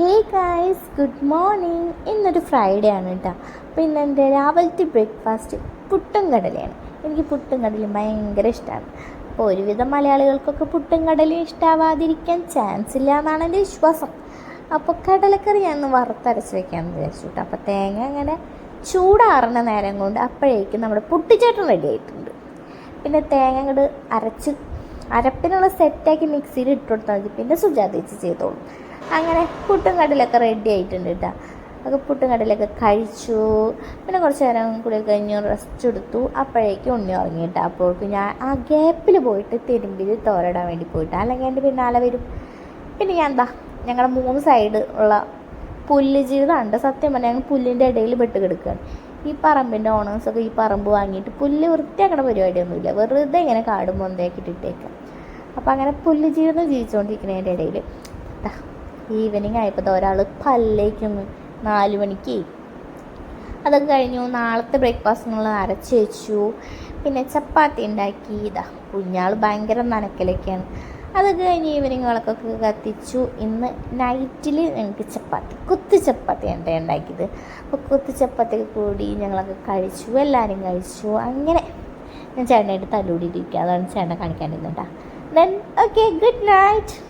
ഹേ guys good morning ഇന്നൊരു Friday ആണ് കേട്ടോ അപ്പോൾ ഇന്ന് എന്റെ രാവിലത്തെ ബ്രേക്ക്ഫാസ്റ്റ് പുട്ടും കടലയാണ് എനിക്ക് പുട്ടും കടലയും ഭയങ്കര ഇഷ്ടമാണ് അപ്പോൾ ഒരുവിധം മലയാളികൾക്കൊക്കെ പുട്ടും കടലയും ഇഷ്ടാവാതിരിക്കാൻ ചാൻസ് ഇല്ല എന്നാണ് എന്റെ വിശ്വാസം. അപ്പോൾ കടലക്കറി ഞാൻ വറുത്തരച്ച് വെക്കാമെന്ന് വിചാരിച്ചു കേട്ടോ അപ്പോൾ തേങ്ങ അങ്ങനെ ചൂടാറുന്ന നേരം കൊണ്ട് അപ്പോഴേക്കും നമ്മുടെ പുട്ടിച്ചേട്ടൻ റെഡി ആയിട്ടുണ്ട്. പിന്നെ തേങ്ങ അങ്ങോട്ട് അരച്ച് അരപ്പിനുള്ള സെറ്റാക്കി മിക്സിയിൽ ഇട്ട് കൊടുത്താൽ മതി. പിന്നെ സുജാത ചേച്ചി ചെയ്തോളും. അങ്ങനെ പുട്ടും കടലൊക്കെ റെഡി ആയിട്ടുണ്ട് കേട്ടോ. അതൊക്കെ പുട്ടും കടലൊക്കെ കഴിച്ചു. പിന്നെ കുറച്ച് നേരം കൂടി കഴിഞ്ഞ് റെസ്റ്റ് എടുത്തു. അപ്പോഴേക്കും ഉണ്ണി ഉറങ്ങി കേട്ടോ. അപ്പോൾ ഞാൻ ആ ഗ്യാപ്പിൽ പോയിട്ട് തിരുമ്പിൽ തോരടാൻ വേണ്ടി പോയിട്ട്. അല്ലെങ്കിൽ എന്റെ പിന്നാലെ വരും. പിന്നെ ഞാൻ എന്താ ഞങ്ങളുടെ മൂന്ന് സൈഡ് ഉള്ള പുല്ല് ജീവിതമുണ്ട് സത്യം പറഞ്ഞാൽ ഞങ്ങൾ പുല്ലിന്റെ ഇടയിൽ പെട്ട് കിടക്കുകയാണ് ഈ പറമ്പിന്റെ ഓണേഴ്സൊക്കെ ഈ പറമ്പ് വാങ്ങിയിട്ട് പുല്ല് വൃത്തിയാക്കണ പരിപാടിയൊന്നുമില്ല. വെറുതെ ഇങ്ങനെ കാടും പൊന്തയാക്കിയിട്ട് ഇട്ടേക്കാം അപ്പോൾ അങ്ങനെ പുല്ല് ജീവിതം ജീവിച്ചുകൊണ്ടിരിക്കുന്നതിന്റെ ഇടയിൽ ഈവനിങ് ആയപ്പോൾ ഒരാൾ പല്ലേക്കുന്നു. നാല് മണിക്ക്. അതൊക്കെ കഴിഞ്ഞു. നാളത്തെ ബ്രേക്ക്ഫാസ്റ്റിനുള്ള അരച്ച് വെച്ചു. പിന്നെ ചപ്പാത്തി ഉണ്ടാക്കി. ഇതാ കുഞ്ഞാൾ ഭയങ്കര നനക്കലൊക്കെയാണ്. അതൊക്കെ കഴിഞ്ഞ് ഈവനിങ് വിളക്കൊക്കെ കത്തിച്ചു. ഇന്ന് നൈറ്റിൽ ഞങ്ങൾക്ക് ചപ്പാത്തി കുത്തി ചപ്പാത്തി ട്ടോ ഉണ്ടാക്കിയത്. അപ്പോൾ കുത്തി ചപ്പാത്തിയൊക്കെ കൂടി ഞങ്ങളൊക്കെ കഴിച്ചു. എല്ലാവരും കഴിച്ചു. അങ്ങനെ ഞാൻ ചേട്ടനായിട്ട് തലോടിയിട്ടിരിക്കുക അതാണ് ചേട്ടനെ കാണിക്കാനിരുന്നത് കേട്ടോ ദെൻ ഓക്കെ ഗുഡ് നൈറ്റ്